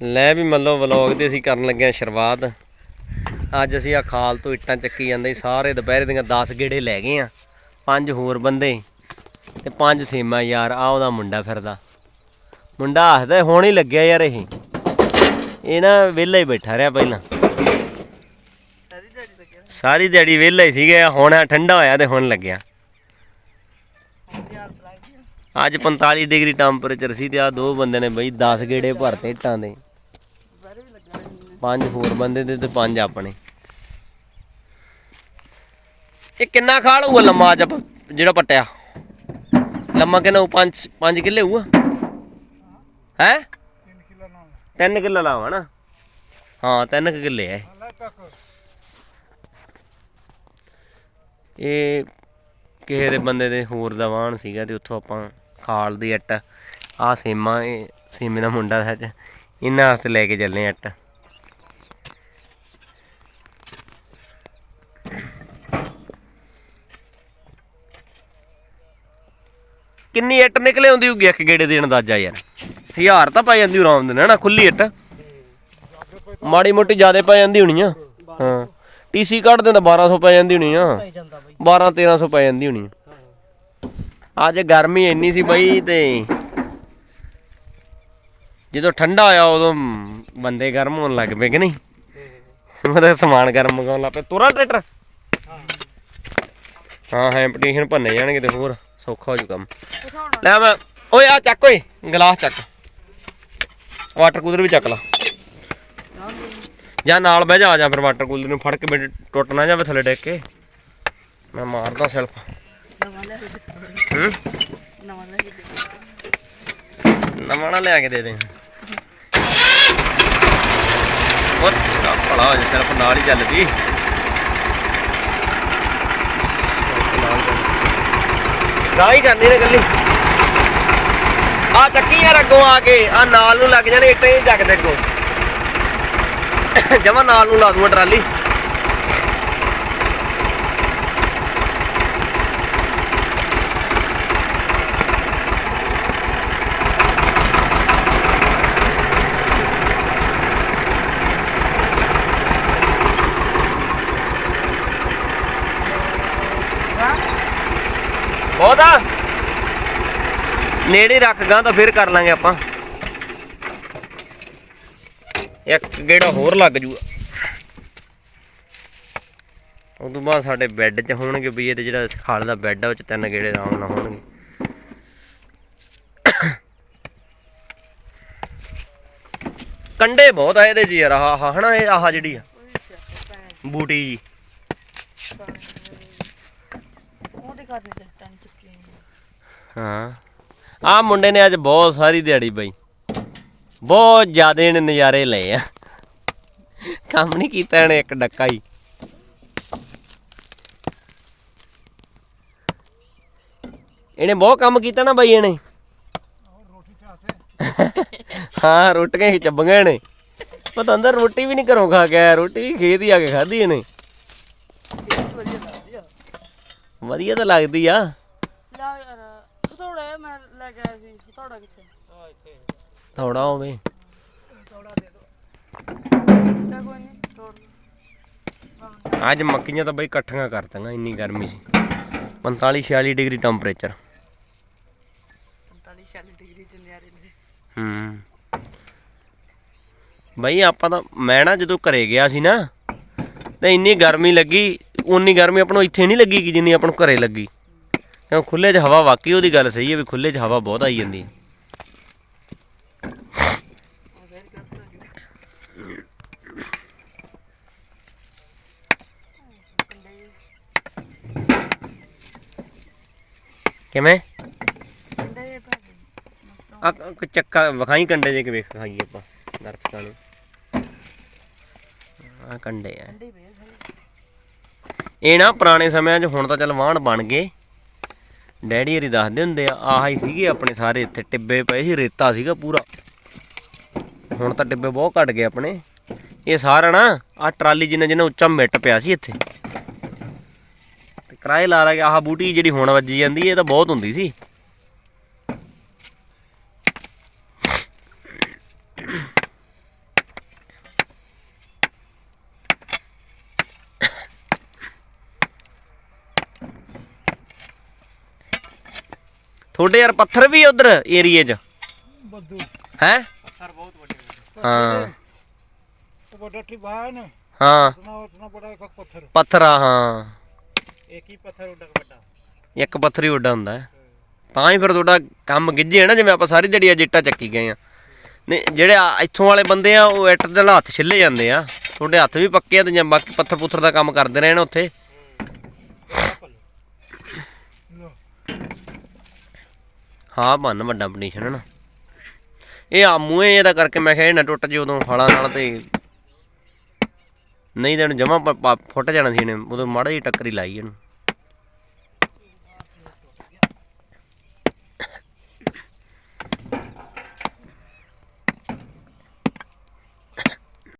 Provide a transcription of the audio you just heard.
ਲੈ ਵੀ ਮੰਨ ਲਓ ਵਲੌਗ ਤੇ ਅਸੀਂ ਕਰਨ ਲੱਗੇ ਆ ਸ਼ੁਰੂਆਤ। ਅੱਜ ਅਸੀਂ ਆ ਖਾਲ ਤੋਂ ਇੱਟਾਂ ਚੱਕੀ ਜਾਂਦੇ ਸੀ, ਸਾਰੇ ਦੁਪਹਿਰੇ ਦੀਆਂ 10 ਗੇੜੇ ਲੈ ਗਏ ਆ ਪੰਜ ਹੋਰ ਬੰਦੇ ਤੇ ਪੰਜ ਸੇਮਾ ਯਾਰ ਆ ਉਹਦਾ ਮੁੰਡਾ ਫਿਰਦਾ। ਮੁੰਡਾ ਆਖਦਾ, ਹੁਣ ਹੀ ਲੱਗਿਆ ਯਾਰ ਇਹ। ਇਹ ਨਾ ਵਿਹਲਾ ਹੀ ਬੈਠਾ ਰਿਹਾ ਪਹਿਲਾਂ। ਸਾਰੀ ਦਿਹਾੜੀ ਵਿਹਲਾ ਹੀ ਸੀਗਾ, ਹੁਣ ਠੰਡਾ ਹੋਇਆ ਤੇ ਹੁਣ ਲੱਗਿਆ। ਅੱਜ 45 ਡਿਗਰੀ ਟੈਂਪਰੇਚਰ ਸੀ ਤੇ ਆ ਦੋ ਬੰਦੇ ਨੇ ਬਈ 10 ਗੇੜੇ ਭਰਤੇ ਇੱਟਾਂ ਦੇ। ਪੰਜ ਹੋਰ ਬੰਦੇ ਦੇ ਤੇ ਪੰਜ ਆਪਣੇ। ਇਹ ਕਿੰਨਾ ਖਾਲ ਹੋਊਗਾ ਲੰਮਾ ਅੱਜ ਜਿਹੜਾ ਪੱਟਿਆ? ਲੰਮਾ ਕਿੰਨਾ ਹੋਊ? 5 5 ਕਿੱਲੇ ਹੋਊਗਾ? ਹੈ? 3 ਕਿੱਲਾ ਲਾਵਾਂ ਨਾ। ਹਾਂ 3 ਕਿੱਲੇ ਐ ਇਹ। ਕਿਸੇ ਦੇ ਬੰਦੇ ਦੇ ਹੋਰ ਦਾ ਵਾਹਣ ਸੀਗਾ ਤੇ ਉੱਥੋਂ ਆਪਾਂ ਖਾਲ ਦੀ ਇੱਟ ਆ ਸੇਮਾ, ਇਹ ਸੇਮੇ ਦਾ ਮੁੰਡਾ ਸੱਚ, ਇਹਨਾਂ ਵਾਸਤੇ ਲੈ ਕੇ ਚੱਲੇ ਇੱਟ। ਕਿੰਨੀ ਇੱਟ ਨਿਕਲੇ ਆਉਂਦੀ ਹੋਊਗੀ ਇੱਕ ਗੇੜੇ ਦੇ ਅੰਦਾਜ਼ਾ ਯਾਰ? ਹਜ਼ਾਰ ਤਾਂ ਪੈ ਜਾਂਦੀ ਆਰਾਮ ਦੇ ਨਾਲ ਨਾ ਖੁੱਲੀ ਇੱਟ। ਮਾੜੀ ਮੋਟੀ ਜ਼ਿਆਦੇ ਪੈ ਜਾਂਦੀ ਹੋਣੀ ਆ। ਹਾਂ। ਟੀਸੀ ਕੱਢ ਦਿੰਦਾ 1200 ਪੈ ਜਾਂਦੀ ਹੋਣੀ ਆ। 12 1300 ਪੈ ਜਾਂਦੀ ਹੋਣੀ ਆ। ਅੱਜ ਗਰਮੀ ਇੰਨੀ ਸੀ ਬਈ ਤੇ ਜਦੋਂ ਠੰਡਾ ਆਇਆ ਉਦੋਂ ਬੰਦੇ ਗਰਮ ਹੋਣ ਲੱਗ ਪਏ ਕਿ ਨਹੀਂ? ਮਤਲਬ ਸਮਾਨ ਗਰਮ ਮੰਗਾਉਣ ਲੱਗ ਪਏ ਤੁਰਾ ਟਰੈਕਟਰ? ਹਾਂ, ਹੈ ਪਟੀਸ਼ਨ ਭੰਨੇ ਜਾਣਗੇ ਤੇ ਹੋਰ। ਸੌਖਾ ਹੋ ਜੂ ਕੰਮ ਲੈ ਮੈਂ, ਓਏ ਆ ਚੱਕ ਓਏ, ਗਲਾਸ ਚੱਕ। ਵਾਟਰ ਕੂਲਰ ਵੀ ਚੱਕ ਲਾ। ਜਾਂ ਨਾਲ ਬਹਿ ਜਾ ਆ ਜਾ ਫਿਰ ਵਾਟਰ ਕੂਲਰ ਨੂੰ ਫੜ ਕੇ ਮੇਰੇ ਟੁੱਟ ਨਾ ਜਾਵੇ ਥੱਲੇ ਡਿੱਗ ਕੇ। ਮੈਂ ਮਾਰਦਾ ਸੈਲਫ ਨਵਾਂ ਨਾ ਲਿਆ ਕੇ ਦੇ ਦੇ। ਉਹ ਤੇਰਾ ਭਲਾ ਹੋ ਜਾ ਸੈਲਫ ਨਾਲ ਹੀ ਚੱਲ ਪਈ। ਨਾ ਹੀ ਕਰਨੀ ਨਾ ਗੱਲੀ ਆ ਚੱਕੀ ਯਾਰ ਅੱਗੋਂ ਆ ਕੇ ਆ ਨਾਲ ਨੂੰ ਲੱਗ ਜਾਣੇ, ਇੱਟਾਂ ਹੀ ਜੱਗ ਦੇ ਅੱਗੋਂ। ਜਮਾ ਨਾਲ ਨੂੰ ਲਾ ਦੂਆ ਟਰਾਲੀ। ਬਹੁਤਾ ਨੇੜੇ ਰੱਖ ਗਾ ਤਾਂ ਫਿਰ ਕਰ ਲਾਂਗੇ ਆਪਾਂ ਇੱਕ ਗੇੜਾ ਹੋਰ ਲੱਗ ਜੂਗਾ ਉਸ ਬਾਅਦ ਸਾਡੇ ਬੈੱਡ 'ਚ ਹੋਣਗੇ ਵੀ ਇਹ ਤੇ ਜਿਹੜਾ ਖਾਲ ਦਾ ਬੈੱਡ ਆ ਉਹ 'ਚ ਤਿੰਨ ਗੇੜੇ ਆਰਾਮ ਨਾਲ ਹੋਣਗੇ ਕੰਡੇ ਬਹੁਤ ਆ ਇਹਦੇ ਜੀ ਯਾਰ ਆਹ ਆਹ ਹਨਾ ਇਹ ਆਹ ਜਿਹੜੀ ਆ ਬੂਟੀ ਜੀ ਉਹਦੇ ਕਰਨੇ ਹਾਂ। ਆ ਮੁੰਡੇ ਨੇ ਅੱਜ ਬਹੁਤ ਸਾਰੀ ਦਿਹਾੜੀ ਬਈ। ਬਹੁਤ ਜ਼ਿਆਦਾ ਇਹਨੇ ਨਜ਼ਾਰੇ ਲਏ ਆ। ਕੰਮ ਨਹੀਂ ਕੀਤਾ ਇਹਨੇ ਇੱਕ ਡੱਕਾ ਹੀ। ਇਹਨੇ ਬਹੁਤ ਕੰਮ ਕੀਤਾ ਨਾ ਬਈ ਇਹਨੇ। ਹਾਂ, ਰੋਟੀਆਂ ਹੀ ਚੱਬੀਆਂ ਨੇ ਪਤਾ ਅੰਦਰ ਰੋਟੀ ਵੀ ਨਹੀਂ ਘਰੋਂ ਖਾ ਕੇ ਰੋਟੀ ਵੀ ਖੇਤ ਹੀ ਆ ਕੇ ਖਾਧੀ ਇਹਨੇ। ਵਧੀਆ ਤਾਂ ਲੱਗਦੀ ਆ। ਲੈ ਕੇ ਆਇਆ ਸੀ ਥੋੜਾ ਕਿੱਥੇ? ਥੋੜਾ ਹੋਵੇ ਚੱਲ ਕੋਈ ਨਹੀਂ ਤੋੜ ਲਓ। ਅੱਜ ਮੱਕੀਆਂ ਤਾਂ ਬਈ ਇਕੱਠੀਆਂ ਕਰਤੀਆਂ ਇੰਨੀ ਗਰਮੀ ਸੀ। 45 46 ਡਿਗਰੀ ਟੈਂਪਰੇਚਰ। 45 46 ਡਿਗਰੀ ਚ ਨਿਆਰੇ ਨੇ। ਹੂੰ। ਬਈ ਆਪਾਂ ਤਾਂ ਮੈਂ ਨਾ ਜਦੋਂ ਘਰੇ ਗਿਆ ਸੀ ਨਾ ਤੇ ਇੰਨੀ ਗਰਮੀ ਲੱਗੀ ਉਨੀ ਗਰਮੀ ਆਪਾਂ ਨੂੰ ਇੱਥੇ ਨਹੀਂ ਲੱਗੀ ਕਿ ਜਿੰਨੀ ਆਪਾਂ ਨੂੰ ਘਰੇ ਲੱਗੀ। ਕਿਉਂ ਖੁੱਲੇ 'ਚ ਹਵਾ ਵਾਕਈ ਉਹਦੀ ਗੱਲ ਸਹੀ ਹੈ ਵੀ ਖੁੱਲੇ 'ਚ ਹਵਾ ਬਹੁਤ ਆਈ ਜਾਂਦੀ ਹੈ। ਕਿਵੇਂ? ਆ ਚੱਕਾ ਵਿਖਾਈ ਕੰਡੇ ਜੇ ਕਿ ਵੇਖ ਖਾਈਏ ਆਪਾਂ ਦਰਸ਼ਕਾਂ ਨੂੰ ਆ ਕੰਡੇ ਆ। ਇਹ ਨਾ ਪੁਰਾਣੇ ਸਮਿਆਂ 'ਚ ਹੁਣ ਤਾਂ ਚੱਲ ਵਾਹਣ ਬਣ ਗਏ। ਡੈਡੀ ਹਰੀ ਦੱਸਦੇ ਹੁੰਦੇ ਆ, ਆਹ ਹੀ ਸੀਗੇ ਆਪਣੇ ਸਾਰੇ ਇੱਥੇ, ਟਿੱਬੇ ਪਏ ਸੀ, ਰੇਤਾ ਸੀਗਾ ਪੂਰਾ। ਹੁਣ ਤਾਂ ਟਿੱਬੇ ਬਹੁਤ ਘਟ ਗਏ ਆਪਣੇ। ਇਹ ਸਾਰਾ ਨਾ ਆ ਟਰਾਲੀ ਜਿੰਨਾ ਜਿੰਨਾ ਉੱਚਾ ਮਿੱਟ ਪਿਆ ਸੀ ਇੱਥੇ। ਤੇ ਕਿਰਾਏ ਲਾ ਲਾ ਕੇ ਆਹ ਬੂਟੀ ਜਿਹੜੀ ਹੁਣ ਵੱਜੀ ਜਾਂਦੀ, ਇਹ ਤਾਂ ਬਹੁਤ ਹੁੰਦੀ ਸੀ। ਤੁਹਾਡੇ ਯਾਰ ਪੱਥਰ ਵੀ ਉਧਰ ਏਰੀਏ 'ਚ? ਬੱਦੂ। ਹੈ? ਪੱਥਰ ਬਹੁਤ ਵੱਡੇ ਹਾਂ। ਵੱਡਾ ਹੈ ਨਾ। ਹਾਂ। ਉਤਨਾ ਉਤਨਾ ਬੜਾ ਇੱਕ ਪੱਥਰ। ਪੱਥਰ ਆ ਹਾਂ। ਇੱਕ ਹੀ ਪੱਥਰ ਉੱਡਾ ਵੱਡਾ। ਇੱਕ ਪੱਥਰ ਹੀ ਉੱਡਾ ਹੁੰਦਾ ਹੈ। ਤਾਂ ਹੀ ਫਿਰ ਤੁਹਾਡਾ ਕੰਮ ਗਿੱਜੇ ਹੈ ਨਾ ਜਿਵੇਂ ਆਪਾਂ ਸਾਰੀ ਦਿਹਾੜੀ ਆ ਜਿੱਟਾ ਚੱਕੀ ਗਏ ਆ ਨਹੀਂ ਜਿਹੜੇ ਇੱਥੋਂ ਵਾਲੇ ਬੰਦੇ ਆ ਉਹ ਇੱਟ ਦੇ ਨਾਲ ਹੱਥ ਛਿੱਲੇ ਜਾਂਦੇ ਆ। ਤੁਹਾਡੇ ਹੱਥ ਵੀ ਪੱਕੇ ਆ ਤੇ ਜਾਂ ਬਾਕੀ ਪੱਥਰ ਪੁੱਥਰ ਦਾ ਕੰਮ ਕਰਦੇ ਰਹੇ ਨਾ ਉੱਥੇ ਲੋ ਹਾਂ ਬੰਨ ਵੱਡਾ ਪਟੀਸ਼ਨ ਹੈ ਨਾ। ਇਹ ਆਮੂ ਹੈ, ਇਹਦਾ ਕਰਕੇ ਮੈਂ ਕਿਹਾ ਇਹ ਨਾ ਟੁੱਟ ਜੇ ਉਦੋਂ ਫਲਾਂ ਨਾਲ ਤੇ ਨਹੀਂ ਤਾਂ ਇਹਨੂੰ ਜਮਾ ਫੁੱਟ ਜਾਣਾ ਸੀ ਇਹਨੇ, ਉਦੋਂ ਮਾੜਾ ਜਿਹੀ ਟੱਕਰੀ ਲਾਈ ਇਹਨੂੰ।